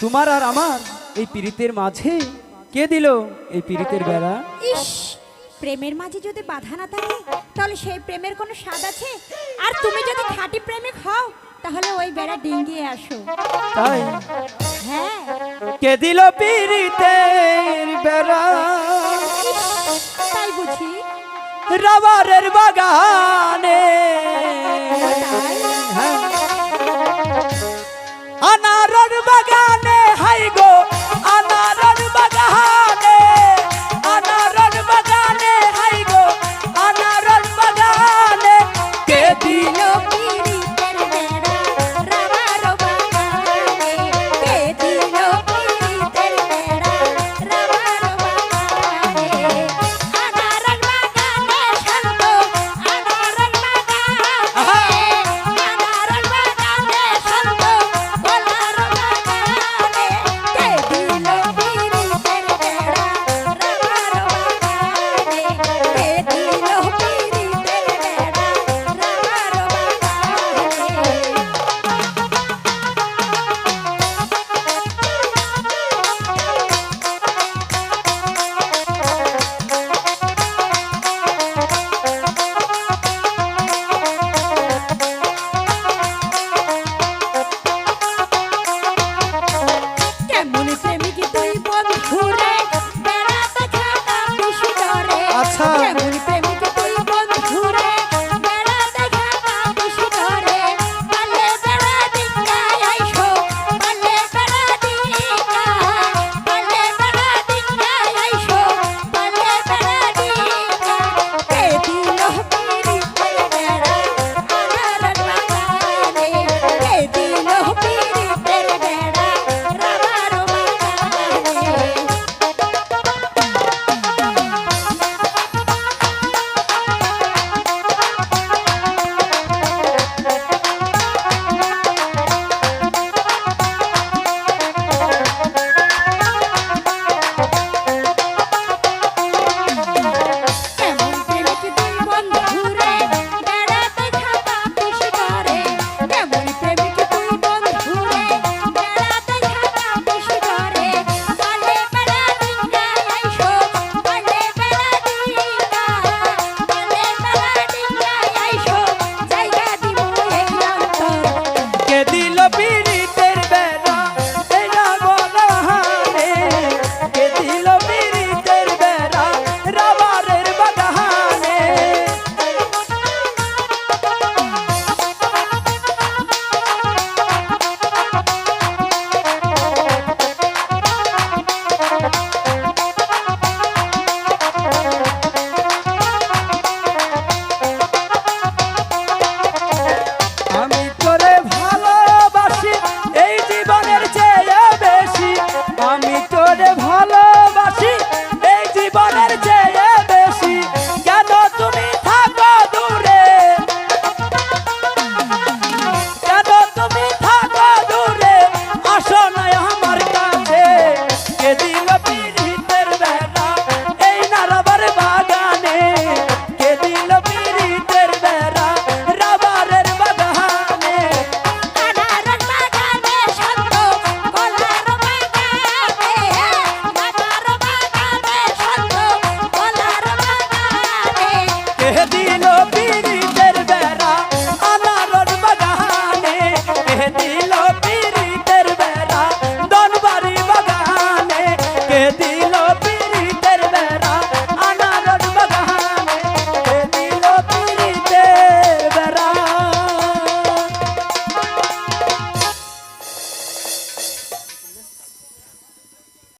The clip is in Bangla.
তোমার আর আমার এই পীড়িতের মাঝে কে দিল এই পীড়িতের বেড়া? ইস প্রেমের মাঝে যদি বাধা না থাকে তাহলে সেই প্রেমের কোনো স্বাদ আছে? আর তুমি যদি খাঁটি প্রেমিক হও তাহলে ওই বেড়া ডিঙ্গিয়ে আসো। তাই? হ্যাঁ। কে দিল পীড়িতের বেড়া? তাই বুঝি। রাবারের বাগান।